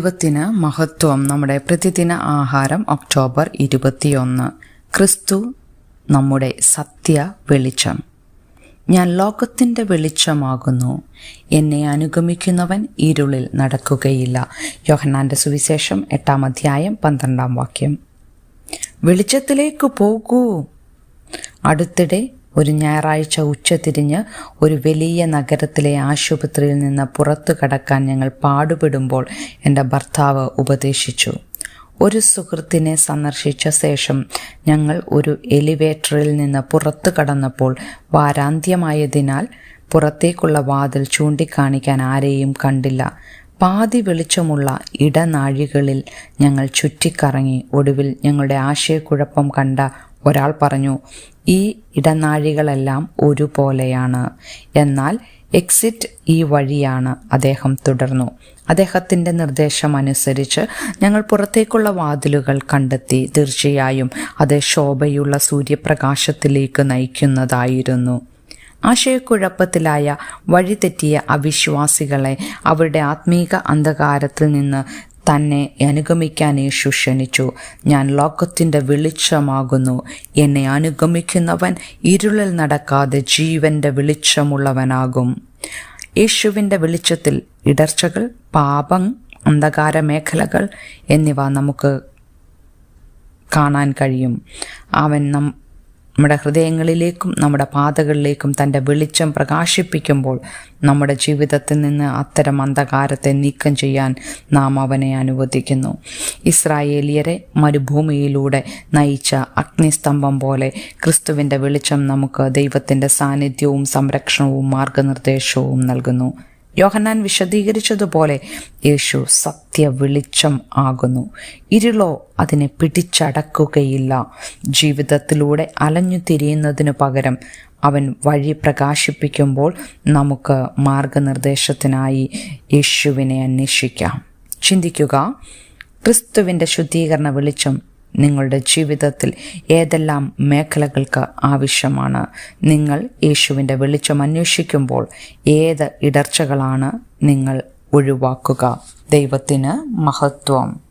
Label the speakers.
Speaker 1: ദൈവത്തിന് മഹത്വം നമ്മുടെ പ്രതിദിന ആഹാരം ഒക്ടോബർ ഇരുപത്തിയൊന്ന്. ക്രിസ്തു നമ്മുടെ സത്യ വെളിച്ചം. ഞാൻ ലോകത്തിന്റെ വെളിച്ചമാകുന്നു. എന്നെ അനുഗമിക്കുന്നവൻ ഇരുളിൽ നടക്കുകയില്ല. യോഹന്നാന്റെ സുവിശേഷം എട്ടാം അധ്യായം പന്ത്രണ്ടാം വാക്യം. വെളിച്ചത്തിലേക്ക് പോകൂ. അടുത്തിടെ ഒരു ഞായറാഴ്ച ഉച്ചതിരിഞ്ഞ് ഒരു വലിയ നഗരത്തിലെ ആശുപത്രിയിൽ നിന്ന് പുറത്തു കടക്കാൻ ഞങ്ങൾ പാടുപെടുമ്പോൾ എന്റെ ഭർത്താവ് ഉപദേശിച്ചു. ഒരു സുഹൃത്തിനെ സന്ദർശിച്ച ശേഷം ഞങ്ങൾ ഒരു എലിവേറ്ററിൽ നിന്ന് പുറത്തു കടന്നപ്പോൾ വാരാന്ത്യമായതിനാൽ പുറത്തേക്കുള്ള വാതിൽ ചൂണ്ടിക്കാണിക്കാൻ ആരെയും കണ്ടില്ല. പാതി വെളിച്ചമുള്ള ഇടനാഴികളിൽ ഞങ്ങൾ ചുറ്റിക്കറങ്ങി ഒടുവിൽ ഞങ്ങളുടെ ആശയക്കുഴപ്പം കണ്ട ഒരാൾ പറഞ്ഞു ഈ ഇടനാഴികളെല്ലാം ഒരുപോലെയാണ്. എന്നാൽ എക്സിറ്റ് ഈ വഴിയാണ് അദ്ദേഹം തുടർന്നു. അദ്ദേഹത്തിന്റെ നിർദ്ദേശം അനുസരിച്ച് ഞങ്ങൾ പുറത്തേക്കുള്ള വാതിലുകൾ കണ്ടെത്തി. തീർച്ചയായും അത് ശോഭയുള്ള സൂര്യപ്രകാശത്തിലേക്ക് നയിക്കുന്നതായിരുന്നു. ആശയക്കുഴപ്പത്തിലായ വഴിതെറ്റിയ അവിശ്വാസികളെ അവരുടെ ആത്മീക അന്ധകാരത്തിൽ നിന്ന് തന്നെ അനുഗമിക്കാൻ യേശു ക്ഷണിച്ചു. ഞാൻ ലോകത്തിന്റെ വെളിച്ചമാകുന്നു. എന്നെ അനുഗമിക്കുന്നവൻ ഇരുളിൽ നടക്കാതെ ജീവന്റെ വെളിച്ചമുള്ളവനാകും. യേശുവിന്റെ വെളിച്ചത്തിൽ ഇടർച്ചകൾ പാപം അന്ധകാര മേഖലകൾ എന്നിവ നമുക്ക് കാണാൻ കഴിയും. അവൻ നം നമ്മുടെ ഹൃദയങ്ങളിലേക്കും നമ്മുടെ പാതകളിലേക്കും തന്റെ വെളിച്ചം പ്രകാശിപ്പിക്കുമ്പോൾ നമ്മുടെ ജീവിതത്തിൽ നിന്ന് അത്തരം അന്ധകാരത്തെ നീക്കം ചെയ്യാൻ നാം അവനെ അനുവദിക്കുന്നു. ഇസ്രായേലിയരെ മരുഭൂമിയിലൂടെ നയിച്ച അഗ്നിസ്തംഭം പോലെ ക്രിസ്തുവിന്റെ വെളിച്ചം നമുക്ക് ദൈവത്തിന്റെ സാന്നിധ്യവും സംരക്ഷണവും മാർഗനിർദ്ദേശവും നൽകുന്നു. യോഹന്നാൻ വിശദീകരിച്ചതുപോലെ യേശു സത്യ വെളിച്ചം ആകുന്നു. ഇരുളോ അതിനെ പിടിച്ചടക്കുകയില്ല. ജീവിതത്തിലൂടെ അലഞ്ഞു തിരിയുന്നതിനു പകരം അവൻ വഴി പ്രകാശിപ്പിക്കുമ്പോൾ നമുക്ക് മാർഗനിർദ്ദേശത്തിനായി യേശുവിനെ അന്വേഷിക്കാം. ചിന്തിക്കുക ക്രിസ്തുവിന്റെ ശുദ്ധീകരണ വെളിച്ചം നിങ്ങളുടെ ജീവിതത്തിൽ ഏതെല്ലാം മേഖലകൾക്ക് ആവശ്യമാണ്? നിങ്ങൾ യേശുവിന്റെ വെളിച്ചം അന്വേഷിക്കുമ്പോൾ ഏത് ഇടർച്ചകളാണ് നിങ്ങൾ ഒഴിവാക്കുക? ദൈവത്തിന് മഹത്വം.